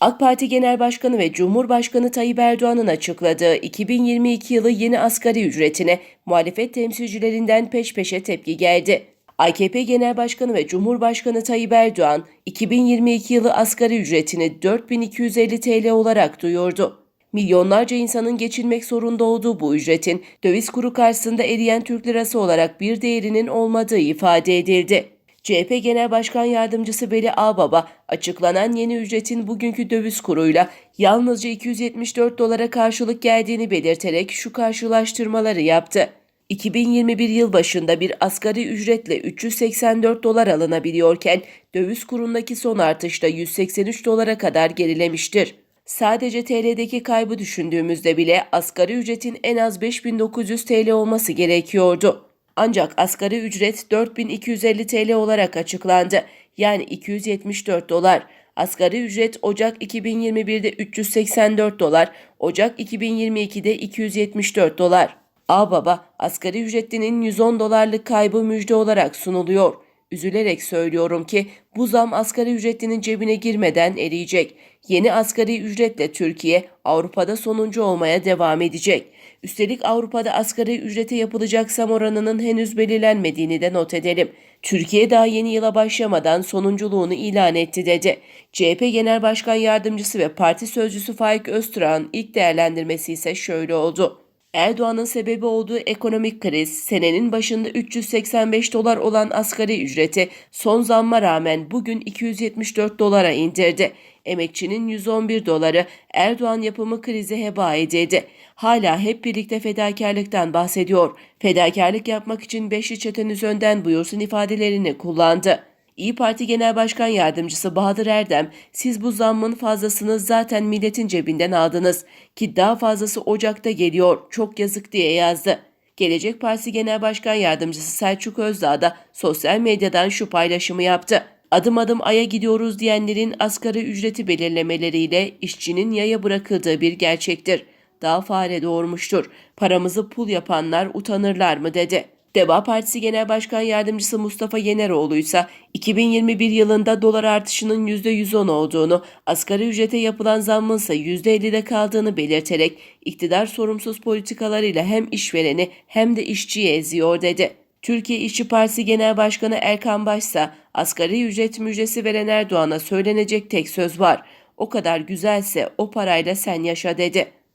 AK Parti Genel Başkanı ve Cumhurbaşkanı Tayyip Erdoğan'ın açıkladığı 2022 yılı yeni asgari ücretine muhalefet temsilcilerinden peş peşe tepki geldi. AKP Genel Başkanı ve Cumhurbaşkanı Tayyip Erdoğan, 2022 yılı asgari ücretini 4250 TL olarak duyurdu. Milyonlarca insanın geçinmek zorunda olduğu bu ücretin döviz kuru karşısında eriyen Türk lirası olarak bir değerinin olmadığı ifade edildi. CHP Genel Başkan Yardımcısı Veli Ağbaba, açıklanan yeni ücretin bugünkü döviz kuruyla yalnızca 274 dolara karşılık geldiğini belirterek şu karşılaştırmaları yaptı. 2021 yıl başında bir asgari ücretle 384 dolar alınabiliyorken döviz kurundaki son artışta 183 dolara kadar gerilemiştir. Sadece TL'deki kaybı düşündüğümüzde bile asgari ücretin en az 5900 TL olması gerekiyordu. Ancak asgari ücret 4250 TL olarak açıklandı. Yani 274 dolar. Asgari ücret Ocak 2021'de 384 dolar, Ocak 2022'de 274 dolar. Ağbaba, asgari ücretlinin 110 dolarlık kaybı müjde olarak sunuluyor. Üzülerek söylüyorum ki bu zam asgari ücretlinin cebine girmeden eriyecek. Yeni asgari ücretle Türkiye Avrupa'da sonuncu olmaya devam edecek. Üstelik Avrupa'da asgari ücrete yapılacak zam oranının henüz belirlenmediğini de not edelim. Türkiye daha yeni yıla başlamadan sonunculuğunu ilan etti dedi. CHP Genel Başkan Yardımcısı ve Parti Sözcüsü Faik Öztürk'ün ilk değerlendirmesi ise şöyle oldu. Erdoğan'ın sebebi olduğu ekonomik kriz, senenin başında 385 dolar olan asgari ücreti son zamma rağmen bugün 274 dolara indirdi. Emekçinin 111 doları Erdoğan yapımı krizi heba edildi. Hala hep birlikte fedakarlıktan bahsediyor. Fedakarlık yapmak için beşli çeteniz önden buyursun ifadelerini kullandı. İyi Parti Genel Başkan Yardımcısı Bahadır Erdem, siz bu zammın fazlasını zaten milletin cebinden aldınız ki daha fazlası Ocak'ta geliyor, çok yazık diye yazdı. Gelecek Partisi Genel Başkan Yardımcısı Selçuk Özdağ da sosyal medyadan şu paylaşımı yaptı. Adım adım aya gidiyoruz diyenlerin asgari ücreti belirlemeleriyle işçinin yaya bırakıldığı bir gerçektir. Daha fare doğurmuştur. Paramızı pul yapanlar utanırlar mı dedi. Deva Partisi Genel Başkan Yardımcısı Mustafa Yeneroğlu ise 2021 yılında dolar artışının %110 olduğunu, asgari ücrete yapılan zammın ise %50'de kaldığını belirterek iktidar sorumsuz politikalarıyla hem işvereni hem de işçiyi eziyor dedi. Türkiye İşçi Partisi Genel Başkanı Erkan Baş ise asgari ücret müjdesi veren Erdoğan'a söylenecek tek söz var. O kadar güzelse o parayla sen yaşa dedi.